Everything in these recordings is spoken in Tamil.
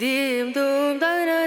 Dim dum da da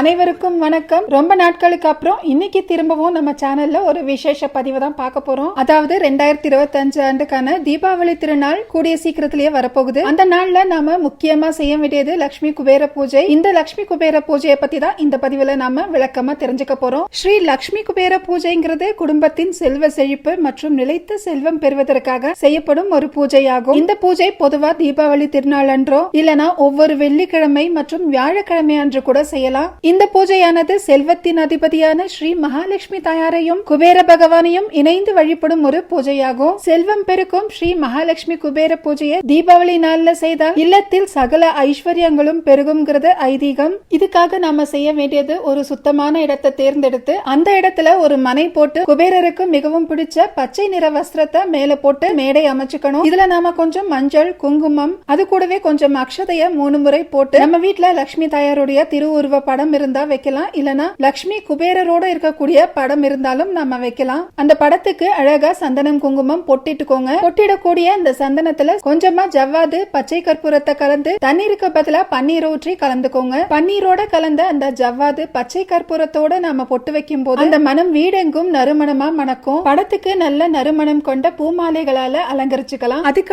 அனைவருக்கும் வணக்கம். ரொம்ப நாட்களுக்கு அப்புறம் இன்னைக்கு திரும்பவும் நம்ம சேனல்ல ஒரு விசேஷ பதிவு தான் பார்க்க போறோம். அதாவது ரெண்டாயிரத்தி இருபத்தி அஞ்சு ஆண்டுக்கான தீபாவளி திருநாள் கூடிய சீக்கிரத்திலேயே வரப்போகுது. அந்த நாள்ல நாம முக்கியமா செய்ய வேண்டியது லட்சுமி குபேர பூஜை. இந்த லட்சுமி குபேர பூஜையை பத்தி தான் இந்த பதிவுல நாம விளக்கமா தெரிஞ்சுக்க போறோம். ஸ்ரீ லட்சுமி குபேர பூஜைங்கிறது குடும்பத்தின் செல்வ செழிப்பு மற்றும் நிலைத்த செல்வம் பெறுவதற்காக செய்யப்படும் ஒரு பூஜையாகும். இந்த பூஜை பொதுவா தீபாவளி திருநாள் அன்றோ இல்லனா ஒவ்வொரு வெள்ளிக்கிழமை மற்றும் வியாழக்கிழமை அன்று கூட செய்யலாம். இந்த பூஜையானது செல்வத்தின் அதிபதியான ஸ்ரீ மகாலட்சுமி தாயாரையும் குபேர பகவானையும் இணைந்து வழிபடும் ஒரு பூஜையாகும். செல்வம் பெருக்கும் ஸ்ரீ மகாலட்சுமி குபேர பூஜையை தீபாவளி நாள்ல செய்தால் இல்லத்தில் சகல ஐஸ்வர்யங்களும் பெருகுங்கிறது ஐதீகம். இதுக்காக நாம செய்ய வேண்டியது ஒரு சுத்தமான இடத்தை தேர்ந்தெடுத்து அந்த இடத்துல ஒரு மனை போட்டு குபேரருக்கு மிகவும் பிடிச்ச பச்சை நிற வஸ்திரத்தை மேல போட்டு மேடை அமைச்சுக்கணும். இதுல நாம கொஞ்சம் மஞ்சள் குங்குமம் அது கூடவே கொஞ்சம் அக்ஷதைய மூணு முறை போட்டு நம்ம வீட்ல லட்சுமி தாயாருடைய திருவுருவ படம் இருந்தா வைக்கலாம். இல்லனா லக்ஷ்மி குபேரரோட இருக்கக்கூடிய படம் இருந்தாலும் நம்ம வைக்கலாம். அந்த படத்துக்கு அழகா சந்தனம் குங்குமம் பொட்டிட்டுக்கோங்க. பொட்டிடக்கூடிய இந்த சந்தனத்துல கொஞ்சமா ஜவ்வாது பச்சை கற்பூரத்தை கலந்து தண்ணீருக்கு பதிலா பன்னீர் ஊற்றி கலந்துக்கோங்க. பன்னீரோட கலந்த அந்த ஜவ்வாது பச்சை கற்பூரத்தோட நாம பொட்டு வைக்கும் போது அந்த மனம் வீடெங்கும் நறுமணமா மணக்கும். படத்துக்கு நல்ல நறுமணம் கொண்ட பூமாலைகளால அலங்கரிச்சுக்கலாம். அதுக்கு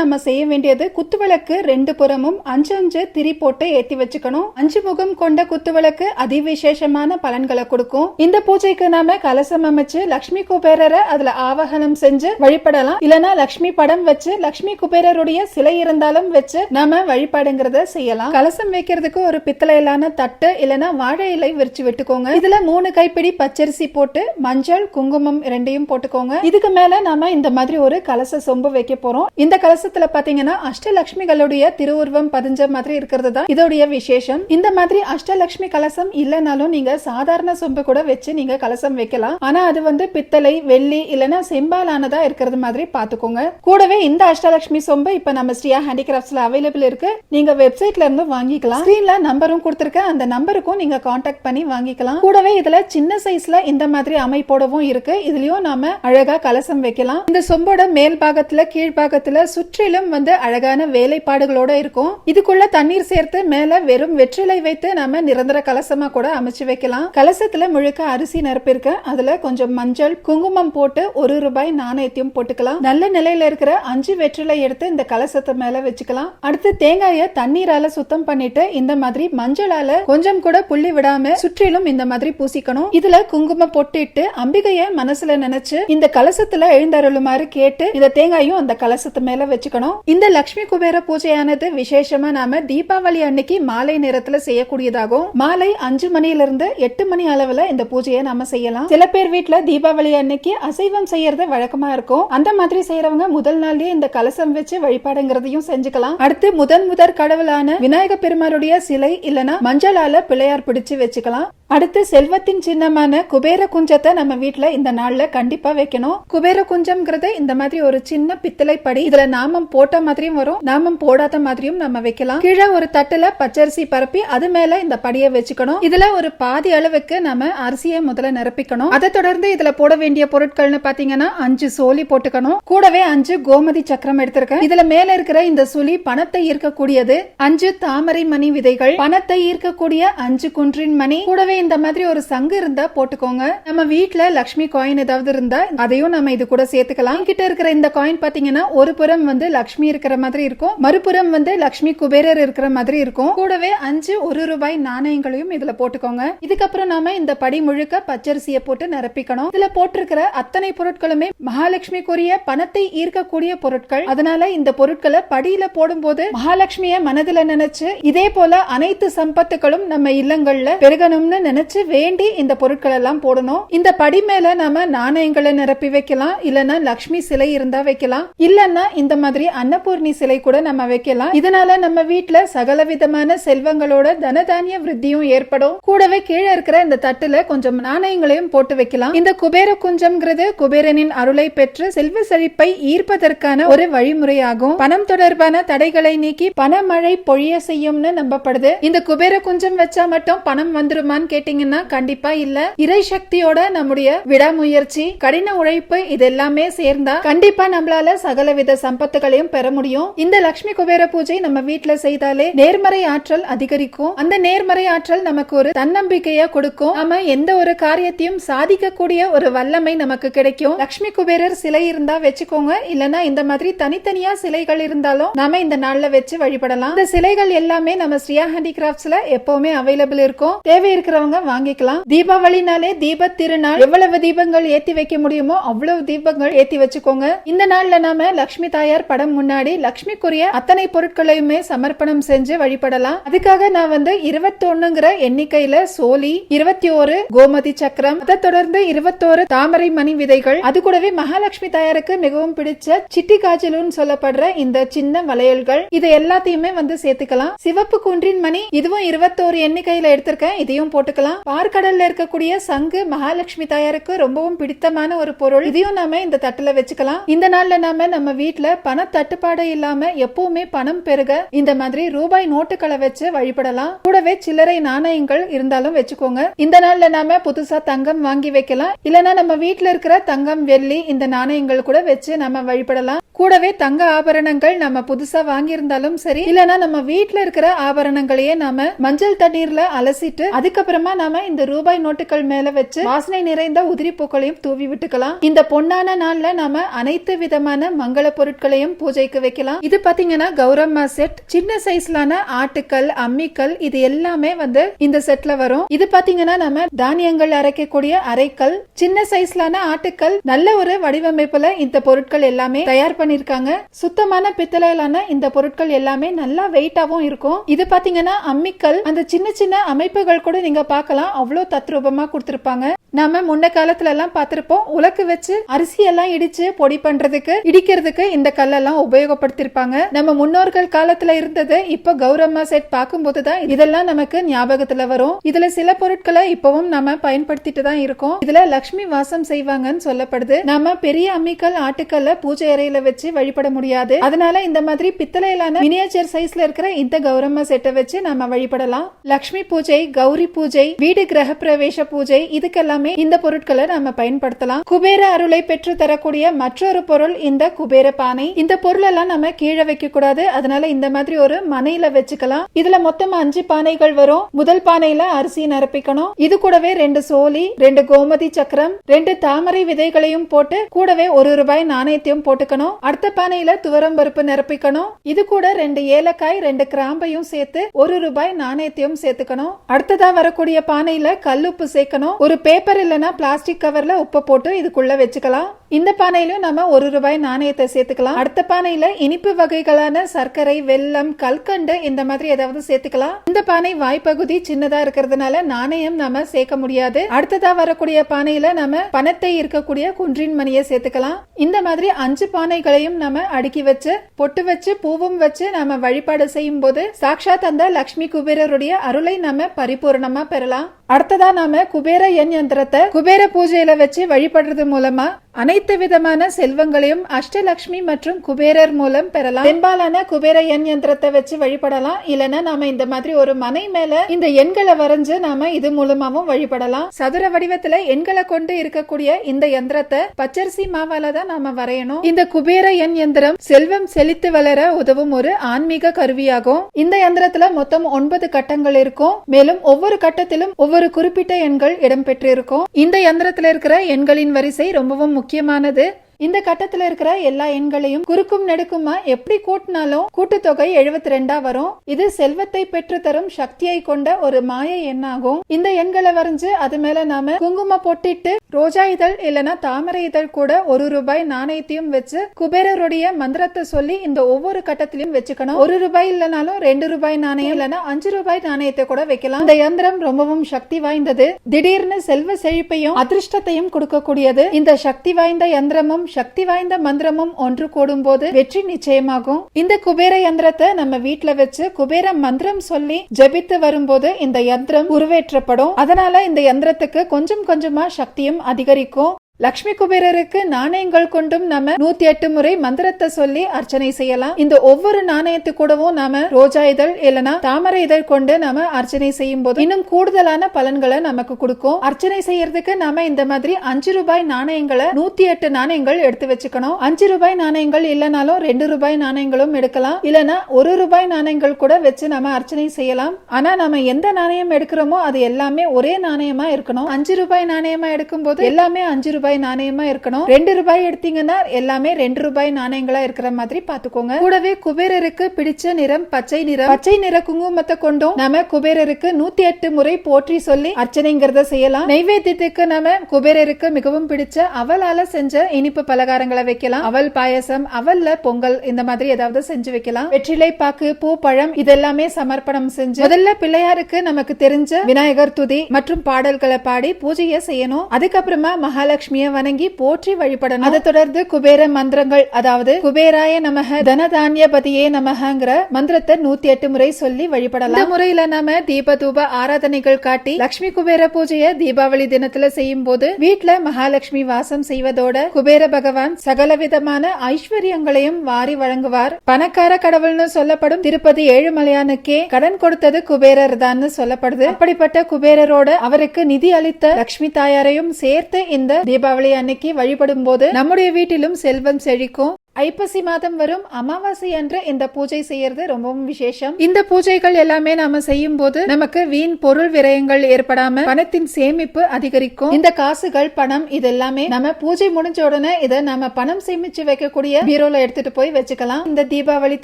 நம்ம செய்ய வேண்டியது குத்துவிளக்கு ரெண்டு புறமும் அஞ்சு அஞ்சு திரி போட்டு ஏத்தி வச்சுக்கணும். அஞ்சு முகம் கொண்ட குத்துவிளக்கு அதிவிசேஷமான பலன்களை கொடுக்கும். இந்த பூஜைக்கு நாம கலசம் அமைச்சு லக்ஷ்மி குபேரரை அதுல ஆவாகனம் செஞ்சு வழிபடலாம். இல்லனா லக்ஷ்மி படம் வச்சு லக்ஷ்மி குபேரருடைய சிலை இருந்தாலும் வச்சு நாம வழிபாடுங்கிறத செய்யலாம். கலசம் வைக்கிறதுக்கு ஒரு பித்தளையிலான தட்டு இல்லனா வாழை இலை விரிச்சு விட்டுக்கோங்க. இதுல மூணு கைப்பிடி பச்சரிசி போட்டு மஞ்சள் குங்குமம் ரெண்டையும் போட்டுக்கோங்க. இதுக்கு மேல நாம இந்த மாதிரி ஒரு கலச சொம்பு வைக்க போறோம். இந்த கலசத்துல பாத்தீங்கன்னா அஷ்டலக்ஷ்மிகளுடைய திருவுருவம் பதிஞ்ச மாதிரி இருக்கிறது தான் இதோடைய விசேஷம். இந்த மாதிரி அஷ்டலட்சுமி கலசம் இல்லனாலும் நீங்க சாதாரண சொம்பு கூட வச்சு நீங்க கலசம் வைக்கலாம். ஆனா அது வந்து பித்தளை வெள்ளி இல்லைன்னா செம்பாலானதா இருக்கிறது மாதிரி பாத்துக்கோங்க கூடவே இந்த அஷ்டலட்சுமி சொம்பு இப்ப நம்ம ஸ்ரீயா ஹேண்டிகிராஃப்ட்ஸ்ல அவைலபிள் இருக்கு. நீங்க வெப்சைட்ல இருந்து வாங்கிக்கலாம். ஸ்கிரீன்ல நம்பரும் கொடுத்துருக்க அந்த நம்பருக்கும் நீங்க காண்டாக்ட் பண்ணி வாங்கிக்கலாம். கூடவே இதுல சின்ன சைஸ்ல இந்த மாதிரி அமைப்போடவும் இருக்கு. இதுலயும் நாம அழகா கலசம் வைக்கலாம். இந்த சொம்போட மேல் பாகத்துல கீழ் பாகத்துல சுற்றிலும் வந்து அழகான வேலைப்பாடுகளோட இருக்கும். இதுக்குள்ள தண்ணீர் சேர்த்து மேல வெறும் வெற்றிலை வைத்து நாம நிரந்தர கலசமா கூட அமைச்சு வைக்கலாம். கலசத்துல முழுக்க அரிசி நிரப்பிருக்க அதுல கொஞ்சம் மஞ்சள் குங்குமம் போட்டு ஒரு ரூபாய் நாணயத்தையும் போட்டுக்கலாம். நல்ல நிலையில இருக்கிற அஞ்சு வெற்றிலை எடுத்து இந்த கலசத்தை மேல வச்சுக்கலாம். அடுத்து தேங்காய தண்ணீரால சுத்தம் பண்ணிட்டு இந்த மாதிரி மஞ்சளால கொஞ்சம் கூட புள்ளி விடாம சுற்றிலும் இந்த மாதிரி பூசிக்கணும். இதுல குங்குமம் பொட்டிட்டு அம்பிகைய மனசுல நினைச்சு இந்த கலசத்துல எழுந்தருளுமாறு கேட்டு இந்த தேங்காயும் அந்த கலசத்து மேல வச்சுக்கணும். இந்த லட்சுமி குபேர பூஜையானது விசேஷமா நாம தீபாவளி அன்னைக்கு மாலை நேரத்துல செய்யக்கூடியதாகும். காலை அஞ்சு மணில இருந்து எட்டு மணி அளவுல இந்த பூஜையை நாம செய்யலாம். சில பேர் வீட்டுல தீபாவளி அன்னைக்கு அசைவம் செய்யறது வழக்கமா இருக்கும். அந்த மாதிரி செய்யறவங்க முதல் நாள்லயே இந்த கலசம் வச்சு வழிபாடுங்கிறதையும் செஞ்சுக்கலாம். அடுத்து முதன் முதற் கடவுளான விநாயக பெருமாளுடைய சிலை இல்லனா மஞ்சளால பிள்ளையார் பிடிச்சு வச்சுக்கலாம். அடுத்து செல்வத்தின் சின்னமான குபேர குஞ்சத்தை நம்ம வீட்டுல இந்த நாள்ல கண்டிப்பா வைக்கணும். குபேர குஞ்சம்ங்கிறது இந்த மாதிரி ஒரு சின்ன பித்தளை படி இதுல நாமம் போட்ட மாதிரியும் வரும். நாமம் போடாத மாதிரியும் நம்ம வைக்கலாம். கீழே ஒரு தட்டுல பச்சரிசி பரப்பி அது மேல இந்த படியை வச்சுக்கணும். இதுல ஒரு பாதி அளவுக்கு நம்ம அரிசியை முதல்ல நிரப்பிக்கணும். அதை தொடர்ந்து இதுல போட வேண்டிய பொருட்கள்னு பாத்தீங்கன்னா அஞ்சு சோலி போட்டுக்கணும். கூடவே அஞ்சு கோமதி சக்கரம் எடுத்திருக்கேன். இதுல மேல இருக்கிற இந்த சுழி பணத்தை ஈர்க்கக்கூடியது அஞ்சு தாமரை மணி விதைகள் பணத்தை ஈர்க்கக்கூடிய அஞ்சு குன்றின் மணி. கூடவே இந்த மாதிரி ஒரு சங்கு இருந்தா போட்டுக்கோங்க. நம்ம வீட்டுல லக்ஷ்மி காயின் ஏதாவது இருந்தா அதையும் நம்ம இது கூட சேர்த்துக்கலாம். கிட்ட இருக்கிற இந்த காயின் பாத்தீங்கன்னா ஒரு புறம் வந்து லக்ஷ்மி இருக்கிற மாதிரி இருக்கும். மறுபுறம் வந்து லக்ஷ்மி குபேரர் இருக்கிற மாதிரி இருக்கும். கூடவே அஞ்சு ஒரு ரூபாய் நாணயங்கள் நாணயங்களையும் இதுல போட்டுக்கோங்க. இதுக்கப்புறம் நாம இந்த படி முழுக்க பச்சரிசியை போட்டு நிரப்பிக்கணும். இதுல போட்டிருக்கிற அத்தனை பொருட்களுமே மகாலட்சுமிக்குரிய பணத்தை ஈர்க்கக்கூடிய பொருட்கள். அதனால இந்த பொருட்களை படியில போடும்போது மகாலட்சுமிய மனதுல நினைச்சு இதே போல அனைத்து சம்பத்துகளும் நம்ம இல்லங்கள்ல பெருகணும்னு நினைச்சு வேண்டி இந்த பொருட்கள் எல்லாம் போடணும். இந்த படி மேல நாம நாணயங்களை நிரப்பி வைக்கலாம். இல்லைன்னா லக்ஷ்மி சிலை இருந்தா வைக்கலாம். இல்லன்னா இந்த மாதிரி அன்னபூர்ணி சிலை கூட நம்ம வைக்கலாம். இதனால நம்ம வீட்டுல சகல விதமான செல்வங்களோட தனதானிய விருத்தியும் நன்மையும் ஏற்படும். கூடவே கீழே இருக்கிற இந்த தட்டுல கொஞ்சம் நாணயங்களையும் போட்டு வைக்கலாம். இந்த குபேர குஞ்சம்ங்கிறது குபேரனின் அருளை பெற்று செல்வ செழிப்பை ஈர்ப்பதற்கான ஒரு வழிமுறையாகும். பணம் தொடர்பான தடைகளை நீக்கி பணமழை பொழிய செய்யும்னு நம்பப்படுது. இந்த குபேர குஞ்சம் வச்சா மட்டும் பணம் வந்துருமான்னு கேட்டீங்கன்னா கண்டிப்பா இல்ல. இறை சக்தியோட நம்முடைய விடாமுயற்சி கடின உழைப்பு இது எல்லாமே சேர்ந்தா கண்டிப்பா நம்மளால சகலவித சம்பத்துகளையும் பெற முடியும். இந்த லட்சுமி குபேர பூஜை நம்ம வீட்டுல செய்தாலே நேர்மறை ஆற்றல் அதிகரிக்கும். அந்த நேர்மறை ஆற்றல் நமக்கு ஒரு தன்னம்பிக்கைய கொடுக்கும். நம்ம எந்த ஒரு காரியத்தையும் சாதிக்கக்கூடிய ஒரு வல்லமை நமக்கு கிடைக்கும். லட்சுமி குபேரர் சிலை இருந்தா வச்சுக்கோங்க. இல்லனா இந்த மாதிரி தனித்தனியா சிலைகள் இருந்தாலும் நாம இந்த நாள்ல வச்சு வழிபடலாம். இந்த சிலைகள் எல்லாமே நம்ம ஸ்ரீயா ஹேண்டிகிராஃப்ட்ஸ்ல எப்பவுமே அவைலபிள் இருக்கும். தேவை இருக்கிறவங்க வாங்கிக்கலாம். தீபாவளினாலே தீப திருநாள் எவ்வளவு தீபங்கள் ஏத்தி வைக்க முடியுமோ அவ்வளவு தீபங்கள் ஏத்தி வச்சுக்கோங்க. இந்த நாள்ல நாம லக்ஷ்மி தாயார் படம் முன்னாடி லக்ஷ்மிக்குரிய அத்தனை பொருட்களையுமே சமர்ப்பணம் செஞ்சு வழிபடலாம். அதுக்காக நான் வந்து இருபத்தி இருபத்தொன்னுங்கிற எண்ணிக்கையில சோலி இருபத்தி ஒரு கோமதி சக்கரம் அதை தொடர்ந்து இருபத்தோரு தாமரை மணி விதைகள் அது கூடவே மகாலட்சுமி தாயாருக்கு மிகவும் பிடிச்ச சிட்டி காஜலுன்னு சொல்லப்படுற இந்த சின்ன வளையல்கள் இது எல்லாத்தையுமே வந்து சேர்த்துக்கலாம். சிவப்பு குன்றின் மணி இதுவும் இருபத்தோரு எண்ணிக்கையில எடுத்திருக்கேன் இதையும் போட்டுக்கலாம். பார்க்கடல்ல இருக்கக்கூடிய சங்கு மகாலட்சுமி தாயாருக்கு ரொம்பவும் பிடித்தமான ஒரு பொருள் இதையும் நாம இந்த தட்டுல வச்சுக்கலாம். இந்த நாள்ல நாம நம்ம வீட்டுல பண தட்டுப்பாடு இல்லாம எப்பவுமே பணம் பெருக இந்த மாதிரி ரூபாய் நோட்டுகளை வச்சு வழிபடலாம். கூடவே சில்லறை நாணயங்கள் இருந்தாலும் வச்சுக்கோங்க. இந்த நாள்ல நாம புதுசா தங்கம் வாங்கி வைக்கலாம். இல்லனா நம்ம வீட்டுல இருக்கிற தங்கம் வெள்ளி இந்த நாணயங்கள் கூட வச்சு நம்ம வழிபடலாம். கூடவே தங்க ஆபரணங்கள் நம்ம புதுசா வாங்கியிருந்தாலும் சரி இல்லனா நம்ம வீட்டுல இருக்கிற ஆபரணங்களையே நாம மஞ்சள் தண்ணீர்ல அலசிட்டு அதுக்கப்புறமா நாம இந்த ரூபாய் நோட்டுகள் மேல வச்சு வாசனை நிறைந்த உதிரி பூக்களையும் தூவி விட்டுக்கலாம். இந்த பொன்னான நாள்ல நாம அனைத்து விதமான மங்கள பொருட்களையும் பூஜைக்கு வைக்கலாம். இது பாத்தீங்கன்னா கௌரம்மா செட் சின்ன சைஸ்லான ஆட்டுக்கல் அம்மிக்கல் இது எல்லாமே வந்து இந்த செட்ல வரும். இது பாத்தீங்கன்னா நம்ம தானியங்கள் அரைக்கக்கூடிய அரைக்கல் சின்ன சைஸ்லான ஆட்டுக்கல் நல்ல ஒரு வடிவமைப்புல இந்த பொருட்கள் எல்லாமே தயார் பண்ணிருக்காங்க. சுத்தமான பித்தளையிலான இந்த பொருட்கள் எல்லாமே நல்லா வெயிட்டாவும் இருக்கும். இது பாத்தீங்கன்னா அம்மிக்கல் அந்த சின்ன சின்ன அமைப்புகள் கூட நீங்க பார்க்கலாம். அவ்வளவு தத்ரூபமா கொடுத்திருப்பாங்க. நாம முன்ன காலத்துல எல்லாம் பார்த்திருப்போம் உலக்கு வச்சு அரிசி எல்லாம் இடிச்சு பொடி பண்றதுக்கு இடிக்கிறதுக்கு இந்த கல்லெல்லாம் உபயோகப்படுத்திருப்பாங்க. நம்ம முன்னோர்கள் காலத்துல இருந்தது இப்ப கௌரம்மா செட் பார்க்கும்போது தான் இதெல்லாம் நமக்கு ஞாபகத்துல வரும். இதுல சில பொருட்களை இப்பவும் நம்ம பயன்படுத்திட்டு தான் இருக்கோம். இதுல லக்ஷ்மி வாசம் செய்வாங்கன்னு சொல்லப்படுது. நாம பெரிய அம்மிக்கல் ஆட்டுக்கல்ல பூஜை அறையில வச்சு வழிபட முடியாது. அதனால இந்த மாதிரி பித்தளையிலான மினியேச்சர் சைஸ்ல இருக்கிற இந்த கௌரம்மா செட்டை வச்சு நாம வழிபடலாம். லக்ஷ்மி பூஜை கௌரி பூஜை வீடு கிரக பிரவேச பூஜை இதுக்கெல்லாம் இந்த பொருட்களை நம்ம பயன்படுத்தலாம். குபேர அருளை பெற்று தரக்கூடிய மற்றொரு பொருள் இந்த குபேர பானை. இந்த பொருள் எல்லாம் நம்ம கீழே வைக்க கூடாது அதனால இந்த மாதிரி ஒரு மனையில வச்சுக்கலாம். இதுல மொத்தம் அஞ்சு பானைகள் வரும். முதல் பானையில அரிசி நிரப்பிக்கணும். இது கூடவே ரெண்டு சோலி ரெண்டு கோமதி சக்கரம் ரெண்டு தாமரை விதைகளையும் போட்டு கூடவே ஒரு ரூபாய் நாணயத்தையும் போட்டுக்கணும். அடுத்த பானையில துவரம் பருப்பு நிரப்பிக்கணும். இது கூட ரெண்டு ஏலக்காய் ரெண்டு கிராம்பையும் சேர்த்து ஒரு ரூபாய் நாணயத்தையும் சேர்த்துக்கணும். அடுத்ததா வரக்கூடிய பானையில கல்லுப்பு சேர்க்கணும். ஒரு பேப்பர் பேப்பர் இல்லைனா பிளாஸ்டிக் கவர்ல உப்பை போட்டு இதுக்குள்ள வச்சுக்கலாம். இந்த பானையிலும் நம்ம ஒரு ரூபாய் நாணயத்தை சேர்த்துக்கலாம். அடுத்த பானையில இனிப்பு வகைகளான சர்க்கரை வெல்லம் கல்கண்டு இந்த மாதிரி ஏதாவது சேர்த்துக்கலாம். இந்த பானை வாய்ப்பகுதி சின்னதா இருக்கிறதுனால நாணயம் நாம சேர்க்க முடியாது. அடுத்ததா வரக்கூடிய பானையில நம்ம பணத்தை இருக்கக்கூடிய குன்றின் மணியை சேர்த்துக்கலாம். இந்த மாதிரி அஞ்சு பானைகளையும் நம்ம அடுக்கி வச்சு பொட்டு வச்சு பூவும் வச்சு நாம வழிபாடு செய்யும் போது சாட்சாத் அந்த லக்ஷ்மி குபேரருடைய அருளை நாம பரிபூர்ணமா பெறலாம். அடுத்ததா நாம குபேர எண் யந்திரத்தை குபேர பூஜையில வச்சு வழிபடுறது மூலமா அனைத்து விதமான செல்வங்களையும் அஷ்டலக்ஷ்மி மற்றும் குபேரர் மூலம் பெறலாம். பெரும்பாலான குபேர எண் யந்திரத்தை வச்சு வழிபடலாம். இல்லைன்னா நாம இந்த மாதிரி ஒரு மனை மேல இந்த எண்களை வரைஞ்சு நாம இது மூலமாவும் வழிபடலாம். சதுர வடிவத்துல எண்களை கொண்டு இருக்கக்கூடிய இந்த யந்திரத்தை பச்சரிசி மாவால தான் நாம வரையணும். இந்த குபேர எண் யந்திரம் செல்வம் செழித்து வளர உதவும் ஒரு ஆன்மீக கருவியாகும். இந்த யந்திரத்துல மொத்தம் ஒன்பது கட்டங்கள் இருக்கும். மேலும் ஒவ்வொரு கட்டத்திலும் ஒவ்வொரு குறிப்பிட்ட எண்கள் இடம்பெற்றிருக்கும். இந்த யந்திரத்துல இருக்கிற எண்களின் வரிசை ரொம்பவும் முக்கியமானது இந்த கட்டத்துல இருக்கிற எல்லா எண்களையும் குறுக்கும் நெடுக்குமா எப்படி கூட்டினாலும் கூட்டுத்தொகை எழுபத்தி ரெண்டா வரும். இது செல்வத்தை பெற்று தரும் சக்தியை கொண்ட ஒரு மாய எண்ணாகும். இந்த எண்களை வரைஞ்சு அது மேல நாம குங்கும பொட்டிட்டு ரோஜா இதழ் இல்லனா தாமரை இதழ் கூட ஒரு ரூபாய் நாணயத்தையும் வச்சு குபேரருடைய மந்திரத்தை சொல்லி இந்த ஒவ்வொரு கட்டத்திலையும் வச்சுக்கணும். ஒரு ரூபாய் இல்லனாலும் ரெண்டு ரூபாய் நாணயம் இல்லனா அஞ்சு ரூபாய் நாணயத்தை கூட வைக்கலாம். இந்த யந்திரம் ரொம்பவும் சக்தி வாய்ந்தது. திடீர்னு செல்வ செழிப்பையும் அதிர்ஷ்டத்தையும் கொடுக்கக்கூடியது. இந்த சக்தி வாய்ந்த யந்திரமும் சக்தி வாய்ந்த மந்திரமும் ஒன்று கூடும் போது வெற்றி நிச்சயமாகும். இந்த குபேர யந்திரத்தை நம்ம வீட்டுல வச்சு குபேர மந்திரம் சொல்லி ஜெபித்து வரும்போது இந்த யந்திரம் உருவேற்றப்படும். அதனால இந்த யந்திரத்துக்கு கொஞ்சம் கொஞ்சமா சக்தியும் அதிகரிக்கும். லக்ஷ்மி குபேரருக்கு நாணயங்கள் கொண்டும் நாம நூத்தி எட்டு முறை மந்திரத்தை சொல்லி அர்ச்சனை செய்யலாம். இந்த ஒவ்வொரு நாணயத்து கூடவும் நாம ரோஜா இதழ் இல்லனா தாமரை இதழ் கொண்டு நாம அர்ச்சனை செய்யும் போது இன்னும் கூடுதலான பலன்களை நமக்கு கொடுக்கும். அர்ச்சனை செய்யறதுக்கு நாம இந்த மாதிரி அஞ்சு ரூபாய் நாணயங்களை நூத்தி எட்டு நாணயங்கள் எடுத்து வச்சுக்கணும். அஞ்சு ரூபாய் நாணயங்கள் இல்லனாலும் ரெண்டு ரூபாய் நாணயங்களும் எடுக்கலாம். இல்லனா ஒரு ரூபாய் நாணயங்கள் கூட வச்சு நாம அர்ச்சனை செய்யலாம். ஆனா நாம எந்த நாணயம் எடுக்கிறோமோ அது எல்லாமே ஒரே நாணயமா இருக்கணும். அஞ்சு ரூபாய் நாணயமா எடுக்கும் போது எல்லாமே அஞ்சு ரூபாய் நாணயமா இருக்கணும். ரெண்டு ரூபாய் எடுத்தீங்கன்னா எல்லாமே ரெண்டு ரூபாய் நாணயங்களா இருக்கிற மாதிரி பாத்துக்கோங்க. கூடவே குபேரருக்கு பிடிச்ச நிறம் பச்சை நிறம். பச்சை நிற குங்குமத்தை கொண்டும் நாம குபேரருக்கு நூத்தி எட்டு முறை போற்றி சொல்லி அர்ச்சனைங்கிறத செய்யலாம். நைவேத்தியத்துக்கு நாம குபேரருக்கு மிகவும் பிடிச்ச அவலால செஞ்ச இனிப்பு பலகாரங்களை வைக்கலாம். அவல் பாயசம் அவல்ல பொங்கல் இந்த மாதிரி ஏதாவது செஞ்சு வைக்கலாம். வெற்றிலை பாக்கு பூ பழம் இதெல்லாமே சமர்ப்பணம் செஞ்சு முதல்ல பிள்ளையாருக்கு நமக்கு தெரிஞ்ச விநாயகர் துதி மற்றும் பாடல்களை பாடி பூஜையை செய்யணும். அதுக்கப்புறமா மகாலட்சுமி மகாலட்சுமிய வணங்கி போற்றி வழிபடணும். அதை தொடர்ந்து குபேர மந்திரங்கள் அதாவது குபேராய நமக தனதானியபதியே நமகங்கிற மந்திரத்தை நூத்தி எட்டு முறை சொல்லி வழிபடலாம். இந்த முறையில நாம தீப தூப ஆராதனைகள் காட்டி லட்சுமி குபேர பூஜையை தீபாவளி தினத்துல செய்யும் போது வீட்டுல மகாலட்சுமி வாசம் செய்வதோட குபேர பகவான் சகல விதமான ஐஸ்வர்யங்களையும் வாரி வழங்குவார். பணக்கார கடவுள்னு சொல்லப்படும் திருப்பதி ஏழுமலையானுக்கே கடன் கொடுத்தது குபேரர் தான் சொல்லப்படுது. அப்படிப்பட்ட குபேரரோட அவருக்கு நிதி அளித்த லட்சுமி தாயாரையும் சேர்த்து இந்த தீபாவளி அன்னைக்கு வழிபடும் போது நம்முடைய வீட்டிலும் செல்வம் செழிக்கும். ஐப்பசி மாதம் வரும் அமாவாசை அன்று இந்த பூஜை செய்யறது ரொம்பவும் விசேஷம். இந்த பூஜைகள் எல்லாமே நாம செய்யும் போது நமக்கு வீண் பொருள் விரயங்கள் ஏற்படாம பணத்தின் சேமிப்பு அதிகரிக்கும். இந்த காசுகள் பணம் இது எல்லாமே நம்ம பூஜை முடிஞ்ச உடனே இதை நம்ம பணம் சேமிச்சு வைக்கக்கூடிய பீரோல எடுத்துட்டு போய் வச்சுக்கலாம். இந்த தீபாவளி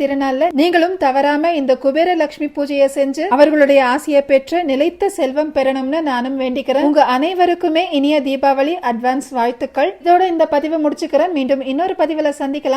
திருநாள்ல நீங்களும் தவறாம இந்த குபேர லட்சுமி பூஜையை செஞ்சு அவர்களுடைய ஆசையை பெற்று நிலைத்த செல்வம் பெறணும்னு நானும் வேண்டிக்கிறேன். உங்க அனைவருக்குமே இனிய தீபாவளி அட்வான்ஸ் வாழ்த்துக்கள். இதோட இந்த பதிவை முடிச்சுக்கிறேன். மீண்டும் இன்னொரு பதிவுல சந்திக்கலாம்.